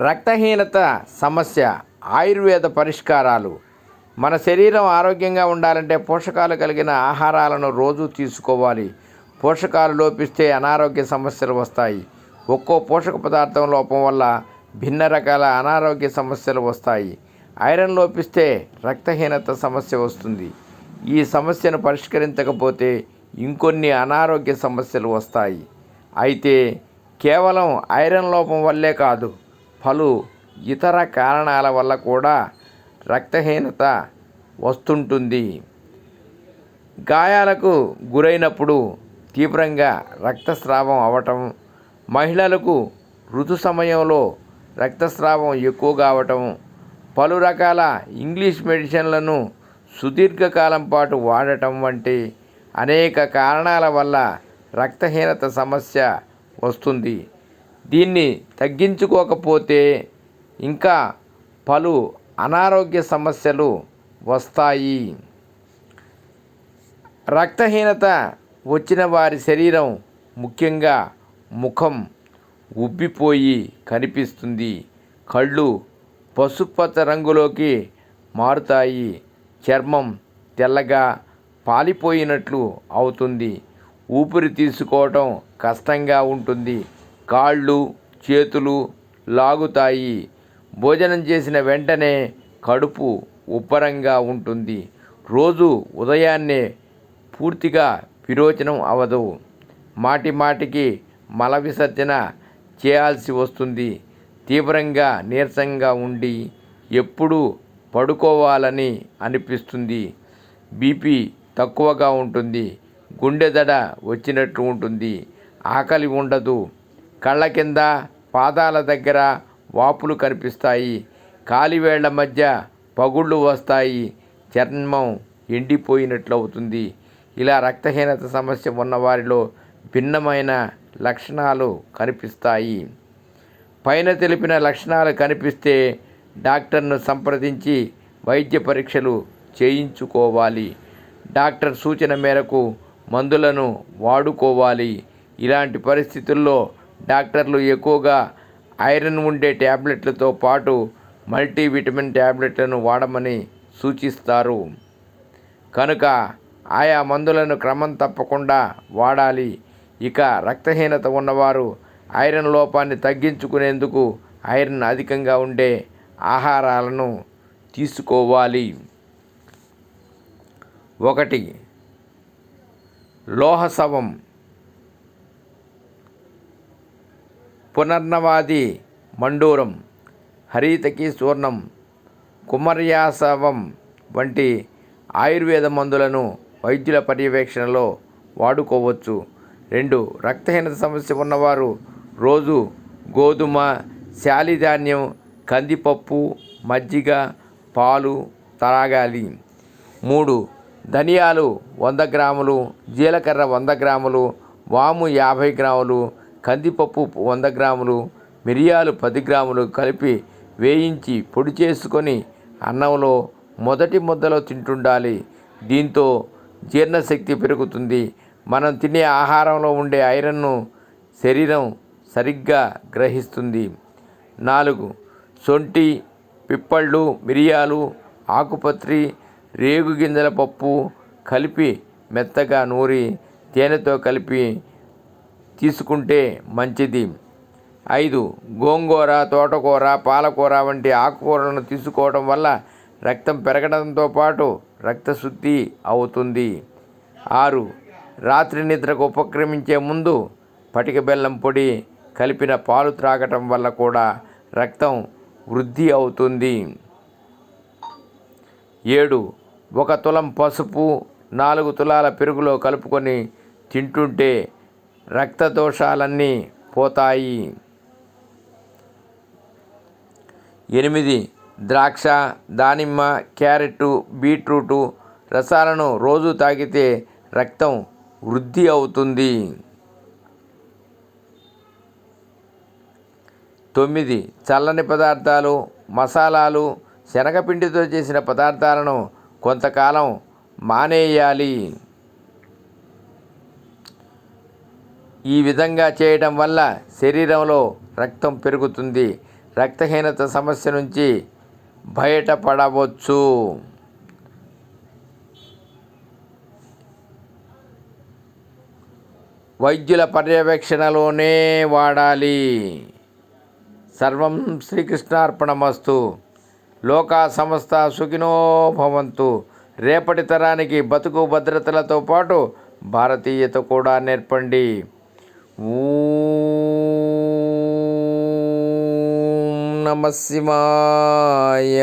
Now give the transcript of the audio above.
రక్తహీనత సమస్య ఆయుర్వేద పరిష్కారాలు. మన శరీరం ఆరోగ్యంగా ఉండాలంటే పోషకాలు కలిగిన ఆహారాలను రోజు తీసుకోవాలి. పోషకాలు లోపిస్తే అనారోగ్య సమస్యలు వస్తాయి. ఒక్కో పోషక పదార్థం లోపం వల్ల భిన్న రకాల అనారోగ్య సమస్యలు వస్తాయి. ఐరన్ లోపిస్తే రక్తహీనత సమస్య వస్తుంది. ఈ సమస్యను పరిష్కరించకపోతే ఇంకొన్ని అనారోగ్య సమస్యలు వస్తాయి. అయితే కేవలం ఐరన్ లోపం వల్లే కాదు పలు ఇతర కారణాల వల్ల కూడా రక్తహీనత వస్తుంటుంది. గాయాలకు గురైనప్పుడు తీవ్రంగా రక్తస్రావం అవటం మహిళలకు ఋతు సమయంలో రక్తస్రావం ఎక్కువగా అవటం పలు రకాల ఇంగ్లీష్ మెడిసిన్లను సుదీర్ఘకాలం పాటు వాడటం వంటి అనేక కారణాల వల్ల రక్తహీనత సమస్య వస్తుంది. దీన్ని తగ్గించుకోకపోతే ఇంకా పలు అనారోగ్య సమస్యలు వస్తాయి. రక్తహీనత వచ్చిన వారి శరీరం ముఖ్యంగా ముఖం ఉబ్బిపోయి కనిపిస్తుంది. కళ్ళు పసుపచ్చ రంగులోకి మారుతాయి. చర్మం తెల్లగా పాలిపోయినట్లు అవుతుంది. ఊపిరి తీసుకోవటం కష్టంగా ఉంటుంది. కాళ్ళు చేతులు లాగుతాయి. భోజనం చేసిన వెంటనే కడుపు ఉబ్బరంగా ఉంటుంది. రోజు ఉదయాన్నే పూర్తిగా విరోచనం అవదు. మాటి మాటికి మల విసర్జన చేయాల్సి వస్తుంది. తీవ్రంగా నీరసంగా ఉండి ఎప్పుడూ పడుకోవాలని అనిపిస్తుంది. బీపీ తక్కువగా ఉంటుంది. గుండె దడ వచ్చినట్టు ఉంటుంది. ఆకలి ఉండదు. కళ్ళ కింద పాదాల దగ్గర వాపులు కనిపిస్తాయి. కాలివేళ్ళ మధ్య పగుళ్ళు వస్తాయి. చర్మం ఎండిపోయినట్లు అవుతుంది ఇలా రక్తహీనత సమస్య ఉన్నవారిలో భిన్నమైన లక్షణాలు కనిపిస్తాయి. పైన తెలిపిన లక్షణాలు కనిపిస్తే డాక్టర్ను సంప్రదించి వైద్య పరీక్షలు చేయించుకోవాలి. డాక్టర్ సూచన మేరకు మందులను వాడుకోవాలి. ఇలాంటి పరిస్థితుల్లో డాక్టర్లు ఎక్కువగా ఐరన్ ఉండే ట్యాబ్లెట్లతో పాటు మల్టీవిటమిన్ ట్యాబ్లెట్లను వాడమని సూచిస్తారు. కనుక ఆయా మందులను క్రమం తప్పకుండా వాడాలి. ఇక రక్తహీనత ఉన్నవారు ఐరన్ లోపాన్ని తగ్గించుకునేందుకు ఐరన్ అధికంగా ఉండే ఆహారాలను తీసుకోవాలి. ఒకటి లోహసవం పునర్నవాది మండూరం హరితకి సూర్ణం కుమర్యాసవం వంటి ఆయుర్వేద మందులను వైద్యుల పర్యవేక్షణలో వాడుకోవచ్చు. రెండు రక్తహీనత సమస్య ఉన్నవారు రోజు గోధుమ శాలిధాన్యం కందిపప్పు మజ్జిగ పాలు తాగాలి. మూడు ధనియాలు వంద గ్రాములు జీలకర్ర వంద గ్రాములు వాము యాభై గ్రాములు కందిపప్పు వంద గ్రాములు మిరియాలు పది గ్రాములు కలిపి వేయించి పొడి చేసుకొని అన్నంలో మొదటి ముద్దలో తింటుండాలి. దీంతో జీర్ణశక్తి పెరుగుతుంది. మనం తినే ఆహారంలో ఉండే ఐరన్ను శరీరం సరిగ్గా గ్రహిస్తుంది. నాలుగు సొంటి పిప్పళ్ళు మిరియాలు ఆకుపత్రి రేగు గింజల పప్పు కలిపి మెత్తగా నూరి తేనెతో కలిపి తీసుకుంటే మంచిది. ఐదు గోంగూర తోటకూర పాలకూర వంటి ఆకుకూరలను తీసుకోవడం వల్ల రక్తం పెరగడంతో పాటు రక్తశుద్ధి అవుతుంది. ఆరు రాత్రి నిద్రకు ఉపక్రమించే ముందు పటిక బెల్లం పొడి కలిపిన పాలు త్రాగటం వల్ల కూడా రక్తం వృద్ధి అవుతుంది. ఏడు ఒక తులం పసుపు నాలుగు తులాల పెరుగులో కలుపుకొని తింటుంటే రక్త దోషాలన్నీ పోతాయి. ఎనిమిది ద్రాక్ష దానిమ్మ క్యారెట్ బీట్రూటు రసాలను రోజు తాగితే రక్తం వృద్ధి అవుతుంది. తొమ్మిది చల్లని పదార్థాలు మసాలాలు శనగపిండితో చేసిన పదార్థాలను కొంతకాలం మానేయాలి. ఈ విధంగా చేయడం వల్ల శరీరంలో రక్తం పెరుగుతుంది. రక్తహీనత సమస్య నుంచి బయటపడవచ్చు. వైద్యుల పర్యవేక్షణలోనే వాడాలి. సర్వం శ్రీకృష్ణార్పణమస్తు. లోకా సంస్థ సుఖినో భవంతు. రేపటి తరానికి బతుకు భద్రతలతో పాటు భారతీయత కూడా నేర్పండి. నమ శివాయ.